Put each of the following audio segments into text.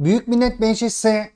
Büyük Millet Meclisi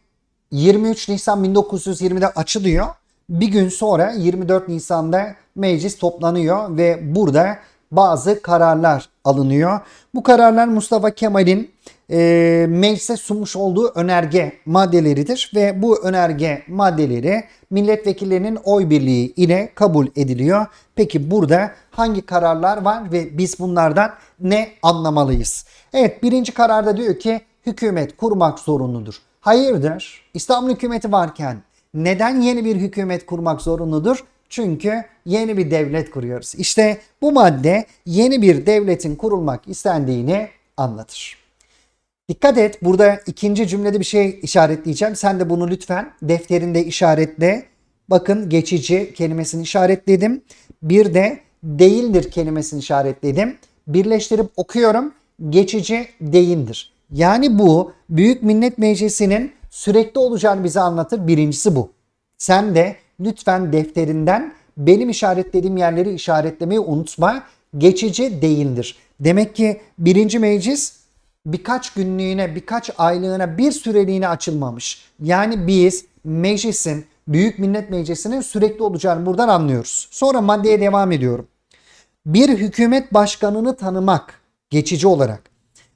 23 Nisan 1920'de açılıyor. Bir gün sonra 24 Nisan'da meclis toplanıyor ve burada bazı kararlar alınıyor. Bu kararlar Mustafa Kemal'in e, meclise sunmuş olduğu önerge maddeleridir ve bu önerge maddeleri milletvekillerinin oy birliği ile kabul ediliyor. Peki burada hangi kararlar var ve biz bunlardan ne anlamalıyız? Evet birinci kararda diyor ki hükümet kurmak zorunludur. Hayırdır? İstanbul hükümeti varken neden yeni bir hükümet kurmak zorunludur? Çünkü yeni bir devlet kuruyoruz. İşte bu madde yeni bir devletin kurulmak istendiğini anlatır. Dikkat et burada ikinci cümlede bir şey işaretleyeceğim. Sen de bunu lütfen defterinde işaretle. Bakın geçici kelimesini işaretledim. Bir de değildir kelimesini işaretledim. Birleştirip okuyorum. Geçici değildir. Yani bu Büyük Millet Meclisi'nin sürekli olacağını bize anlatır. Birincisi bu. Sen de lütfen defterinden benim işaretlediğim yerleri işaretlemeyi unutma. Geçici değildir. Demek ki birinci meclis birkaç günlüğüne, birkaç aylığına, bir süreliğine açılmamış. Yani biz meclisin, Büyük Millet Meclisi'nin sürekli olacağını buradan anlıyoruz. Sonra maddeye devam ediyorum. Bir hükümet başkanını tanımak geçici olarak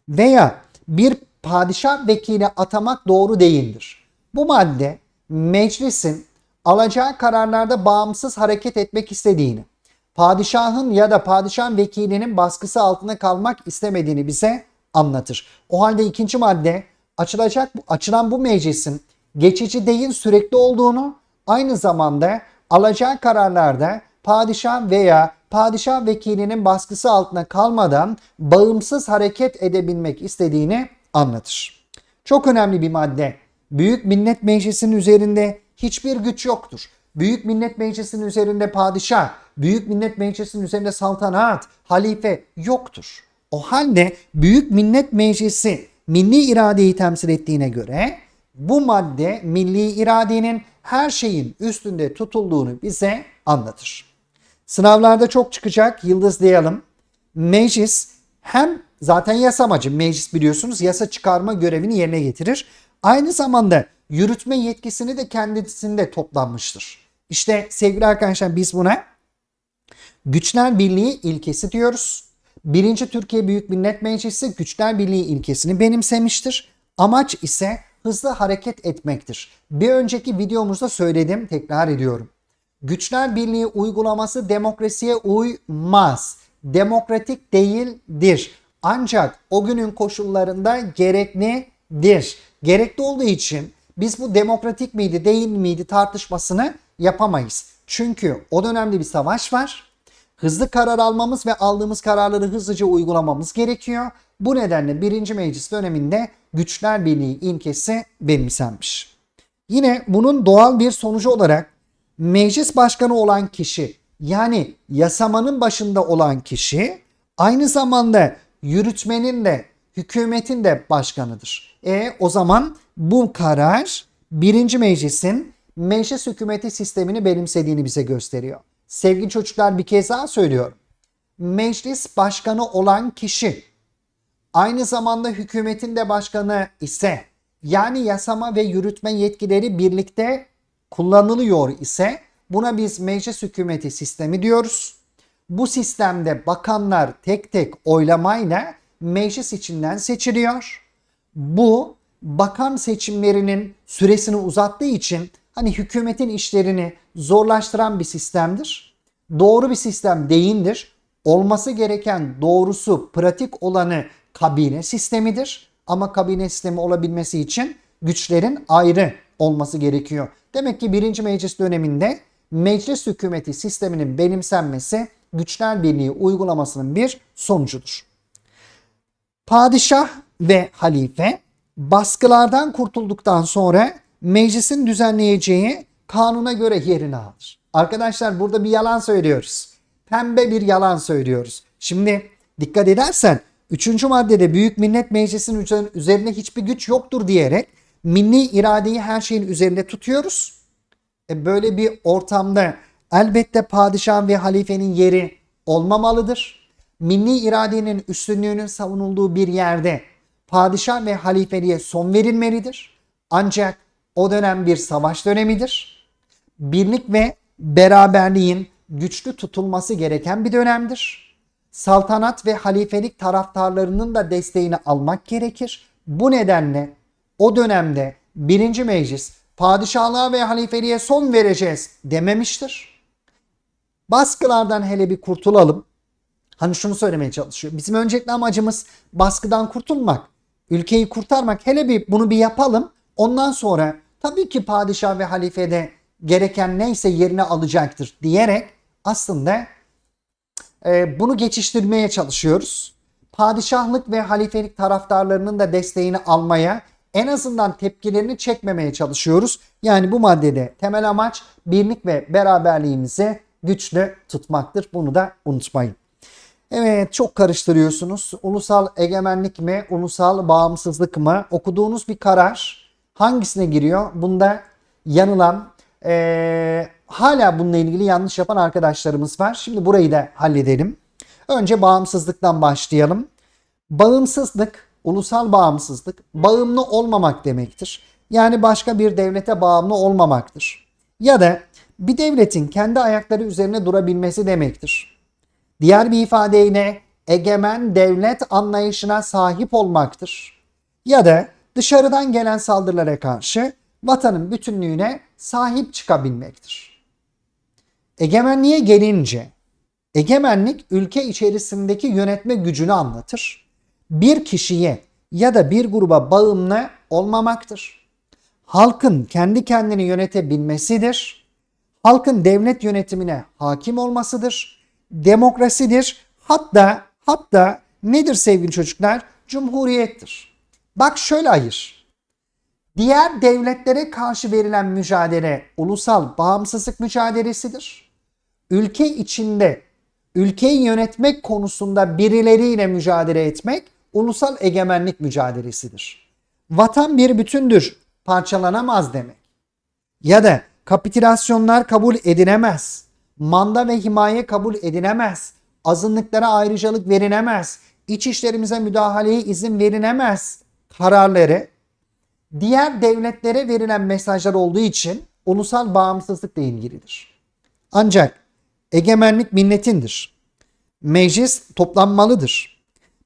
veya bir padişah vekili atamak doğru değildir. Bu madde meclisin alacağı kararlarda bağımsız hareket etmek istediğini, padişahın ya da padişahın vekilinin baskısı altında kalmak istemediğini bize anlatır. O halde ikinci madde açılacak açılan bu meclisin geçici değil sürekli olduğunu, aynı zamanda alacağı kararlarda padişah veya padişah vekilinin baskısı altına kalmadan bağımsız hareket edebilmek istediğini anlatır. Çok önemli bir madde. Büyük Millet Meclisi'nin üzerinde hiçbir güç yoktur. Büyük Millet Meclisi'nin üzerinde padişah, Büyük Millet Meclisi'nin üzerinde saltanat, halife yoktur. O halde Büyük Millet Meclisi milli iradeyi temsil ettiğine göre bu madde milli iradenin her şeyin üstünde tutulduğunu bize anlatır. Sınavlarda çok çıkacak yıldızlayalım. Meclis hem zaten yasamacı meclis biliyorsunuz yasa çıkarma görevini yerine getirir. Aynı zamanda yürütme yetkisini de kendisinde toplanmıştır. İşte sevgili arkadaşlar biz buna güçler birliği ilkesi diyoruz. Birinci Türkiye Büyük Millet Meclisi güçler birliği ilkesini benimsemiştir. Amaç ise hızlı hareket etmektir. Bir önceki videomuzda söyledim, tekrar ediyorum. Güçler Birliği uygulaması demokrasiye uymaz. Demokratik değildir. Ancak o günün koşullarında gereklidir. Gerekli olduğu için biz bu demokratik miydi değil miydi tartışmasını yapamayız. Çünkü o dönemde bir savaş var. Hızlı karar almamız ve aldığımız kararları hızlıca uygulamamız gerekiyor. Bu nedenle 1. Meclis döneminde Güçler Birliği ilkesi benimsenmiş. Yine bunun doğal bir sonucu olarak meclis başkanı olan kişi yani yasamanın başında olan kişi aynı zamanda yürütmenin de hükümetin de başkanıdır. E o zaman bu karar birinci meclisin meclis hükümeti sistemini benimsediğini bize gösteriyor. Sevgili çocuklar bir kez daha söylüyorum. Meclis başkanı olan kişi aynı zamanda hükümetin de başkanı ise yani yasama ve yürütme yetkileri birlikte kullanılıyor ise buna biz meclis hükümeti sistemi diyoruz. Bu sistemde bakanlar tek tek oylamayla meclis içinden seçiliyor. Bu bakan seçimlerinin süresini uzattığı için hani hükümetin işlerini zorlaştıran bir sistemdir. Doğru bir sistem değildir. Olması gereken doğrusu pratik olanı kabine sistemidir. Ama kabine sistemi olabilmesi için güçlerin ayrı olması gerekiyor. Demek ki birinci meclis döneminde meclis hükümeti sisteminin benimsenmesi güçler birliği uygulamasının bir sonucudur. Padişah ve halife baskılardan kurtulduktan sonra meclisin düzenleyeceği kanuna göre yerini alır. Arkadaşlar burada bir yalan söylüyoruz. Pembe bir yalan söylüyoruz. Şimdi dikkat edersen 3. maddede Büyük Millet Meclisi'nin üzerinde hiçbir güç yoktur diyerek milli iradeyi her şeyin üzerinde tutuyoruz. E böyle bir ortamda elbette padişah ve halifenin yeri olmamalıdır. Milli iradenin üstünlüğünün savunulduğu bir yerde padişah ve halifeliğe son verilmelidir. Ancak o dönem bir savaş dönemidir. Birlik ve beraberliğin güçlü tutulması gereken bir dönemdir. Saltanat ve halifelik taraftarlarının da desteğini almak gerekir. Bu nedenle o dönemde birinci meclis padişahlığa ve halifeliğe son vereceğiz dememiştir. Baskılardan hele bir kurtulalım. Hani şunu söylemeye çalışıyor. Bizim öncelikli amacımız baskıdan kurtulmak. Ülkeyi kurtarmak. Hele bir bunu bir yapalım. Ondan sonra tabii ki padişah ve halife de gereken neyse yerine alacaktır diyerek aslında e, bunu geçiştirmeye çalışıyoruz. Padişahlık ve halifelik taraftarlarının da desteğini almaya en azından tepkilerini çekmemeye çalışıyoruz. Yani bu maddede temel amaç birlik ve beraberliğimizi güçlü tutmaktır. Bunu da unutmayın. Evet çok karıştırıyorsunuz. Ulusal egemenlik mi, ulusal bağımsızlık mı? Okuduğunuz bir karar hangisine giriyor? Bunda yanılan, ee, hala bununla ilgili yanlış yapan arkadaşlarımız var. Şimdi burayı da halledelim. Önce bağımsızlıktan başlayalım. Bağımsızlık, ulusal bağımsızlık bağımlı olmamak demektir. Yani başka bir devlete bağımlı olmamaktır. Ya da bir devletin kendi ayakları üzerine durabilmesi demektir. Diğer bir ifadeyle egemen devlet anlayışına sahip olmaktır. Ya da dışarıdan gelen saldırılara karşı vatanın bütünlüğüne sahip çıkabilmektir. Egemenliğe gelince egemenlik ülke içerisindeki yönetme gücünü anlatır. Bir kişiye ya da bir gruba bağımlı olmamaktır. Halkın kendi kendini yönetebilmesidir. Halkın devlet yönetimine hakim olmasıdır. Demokrasidir. Hatta hatta nedir sevgili çocuklar? Cumhuriyettir. Bak şöyle ayır. Diğer devletlere karşı verilen mücadele ulusal bağımsızlık mücadelesidir. Ülke içinde ülkeyi yönetmek konusunda birileriyle mücadele etmek ulusal egemenlik mücadelesidir. Vatan bir bütündür, parçalanamaz demek. Ya da kapitülasyonlar kabul edilemez. Manda ve himaye kabul edilemez. Azınlıklara ayrıcalık verilemez. İç işlerimize müdahaleye izin verilemez. Kararları diğer devletlere verilen mesajlar olduğu için ulusal bağımsızlıkla ilgilidir. Ancak egemenlik milletindir. Meclis toplanmalıdır.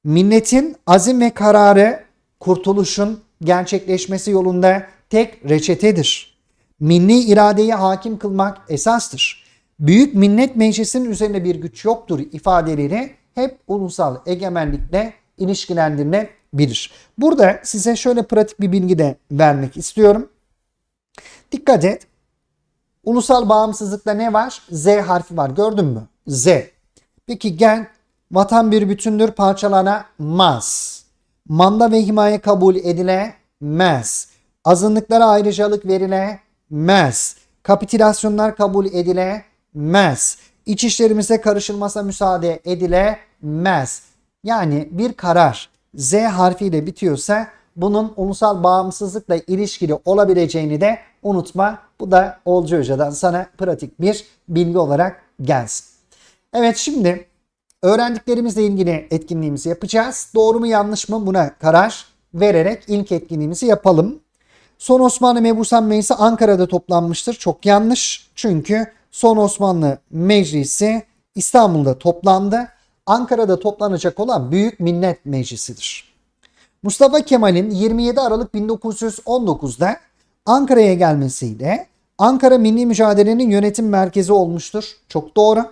Milletin azim ve kararı kurtuluşun gerçekleşmesi yolunda tek reçetedir. Milli iradeyi hakim kılmak esastır. Büyük Millet Meclisi'nin üzerine bir güç yoktur ifadeleri hep ulusal egemenlikle ilişkilendirilebilir. Burada size şöyle pratik bir bilgi de vermek istiyorum. Dikkat et. Ulusal bağımsızlıkta ne var? Z harfi var. Gördün mü? Z. Peki gel. Vatan bir bütündür parçalanamaz. Manda ve himaye kabul edilemez. Azınlıklara ayrıcalık verilemez. Kapitülasyonlar kabul edilemez. İç işlerimize karışılmasına müsaade edilemez. Yani bir karar Z harfiyle bitiyorsa bunun ulusal bağımsızlıkla ilişkili olabileceğini de unutma. Bu da Olcu Hoca'dan sana pratik bir bilgi olarak gelsin. Evet şimdi öğrendiklerimizle ilgili etkinliğimizi yapacağız. Doğru mu yanlış mı buna karar vererek ilk etkinliğimizi yapalım. Son Osmanlı Mebusan Meclisi Ankara'da toplanmıştır. Çok yanlış. Çünkü Son Osmanlı Meclisi İstanbul'da toplandı. Ankara'da toplanacak olan Büyük Millet Meclisi'dir. Mustafa Kemal'in 27 Aralık 1919'da Ankara'ya gelmesiyle Ankara Milli Mücadele'nin yönetim merkezi olmuştur. Çok doğru.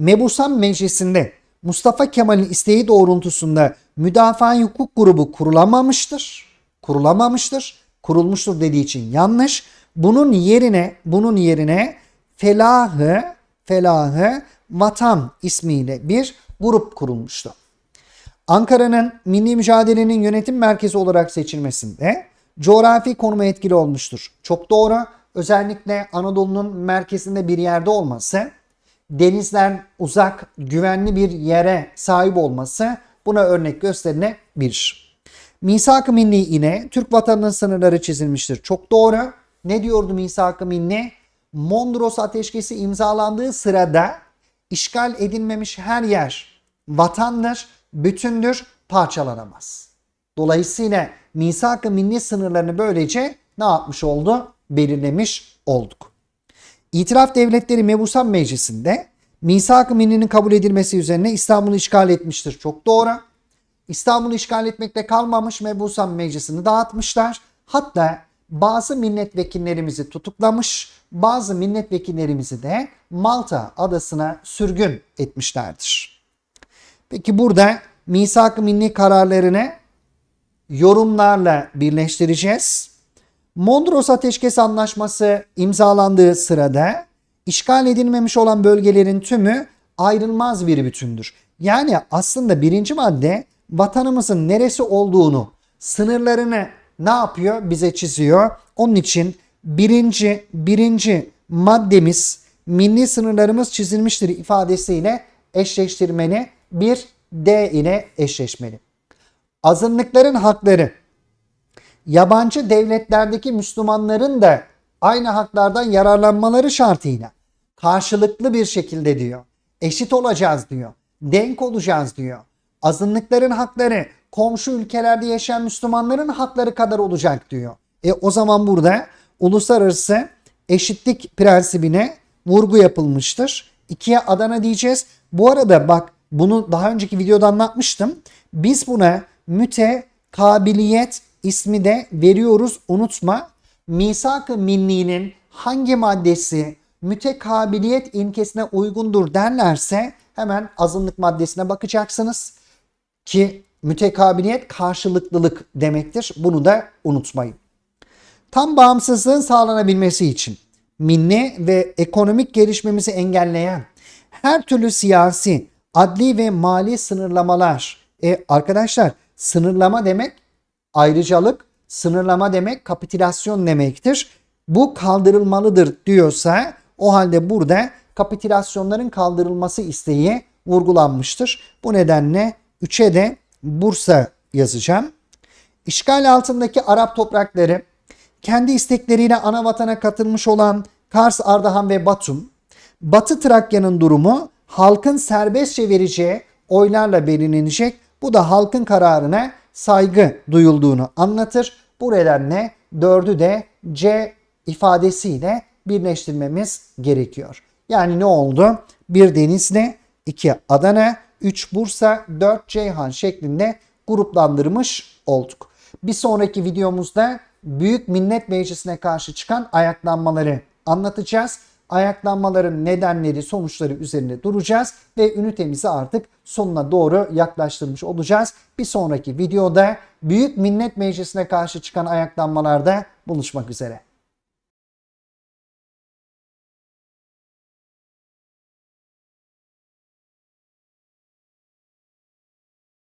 Mebusan Meclisi'nde Mustafa Kemal'in isteği doğrultusunda Müdafaa Hukuk Grubu kurulamamıştır. Kurulamamıştır. Kurulmuştur dediği için yanlış. Bunun yerine bunun yerine Felahı Felahı Vatan ismiyle bir grup kurulmuştu. Ankara'nın milli mücadelenin yönetim merkezi olarak seçilmesinde coğrafi konuma etkili olmuştur. Çok doğru. Özellikle Anadolu'nun merkezinde bir yerde olması, denizden uzak, güvenli bir yere sahip olması buna örnek gösterilebilir. Misak-ı Milli ile Türk vatanının sınırları çizilmiştir. Çok doğru. Ne diyordu Misak-ı Milli? Mondros Ateşkesi imzalandığı sırada işgal edilmemiş her yer vatandır, bütündür, parçalanamaz. Dolayısıyla misak-ı milli sınırlarını böylece ne yapmış oldu? Belirlemiş olduk. İtiraf Devletleri Mebusan Meclisi'nde misak-ı millinin kabul edilmesi üzerine İstanbul'u işgal etmiştir. Çok doğru. İstanbul'u işgal etmekle kalmamış Mebusan Meclisi'ni dağıtmışlar. Hatta bazı milletvekillerimizi tutuklamış, bazı milletvekillerimizi de Malta adasına sürgün etmişlerdir. Peki burada misak-ı milli kararlarını yorumlarla birleştireceğiz. Mondros Ateşkes Anlaşması imzalandığı sırada işgal edilmemiş olan bölgelerin tümü ayrılmaz bir bütündür. Yani aslında birinci madde vatanımızın neresi olduğunu, sınırlarını ne yapıyor? Bize çiziyor. Onun için birinci, birinci maddemiz milli sınırlarımız çizilmiştir ifadesiyle eşleştirmeli. Bir D ile eşleşmeli. Azınlıkların hakları yabancı devletlerdeki Müslümanların da aynı haklardan yararlanmaları şartıyla karşılıklı bir şekilde diyor. Eşit olacağız diyor. Denk olacağız diyor. Azınlıkların hakları komşu ülkelerde yaşayan Müslümanların hakları kadar olacak diyor. E o zaman burada uluslararası eşitlik prensibine vurgu yapılmıştır. İkiye Adana diyeceğiz. Bu arada bak bunu daha önceki videoda anlatmıştım. Biz buna mütekabiliyet ismi de veriyoruz. Unutma. Misak-ı Milli'nin hangi maddesi mütekabiliyet ilkesine uygundur derlerse hemen azınlık maddesine bakacaksınız. Ki mütekabiliyet karşılıklılık demektir. Bunu da unutmayın. Tam bağımsızlığın sağlanabilmesi için milli ve ekonomik gelişmemizi engelleyen her türlü siyasi, adli ve mali sınırlamalar. E arkadaşlar sınırlama demek ayrıcalık, sınırlama demek kapitülasyon demektir. Bu kaldırılmalıdır diyorsa o halde burada kapitülasyonların kaldırılması isteği vurgulanmıştır. Bu nedenle 3'e de Bursa yazacağım. İşgal altındaki Arap toprakları kendi istekleriyle ana vatana katılmış olan Kars, Ardahan ve Batum, Batı Trakya'nın durumu halkın serbestçe vereceği oylarla belirlenecek. Bu da halkın kararına saygı duyulduğunu anlatır. Bu nedenle dördü de C ifadesiyle birleştirmemiz gerekiyor. Yani ne oldu? Bir Denizli, iki Adana, 3 Bursa, 4 Ceyhan şeklinde gruplandırmış olduk. Bir sonraki videomuzda Büyük Millet Meclisi'ne karşı çıkan ayaklanmaları anlatacağız. Ayaklanmaların nedenleri, sonuçları üzerinde duracağız ve ünitemizi artık sonuna doğru yaklaştırmış olacağız. Bir sonraki videoda Büyük Millet Meclisi'ne karşı çıkan ayaklanmalarda buluşmak üzere.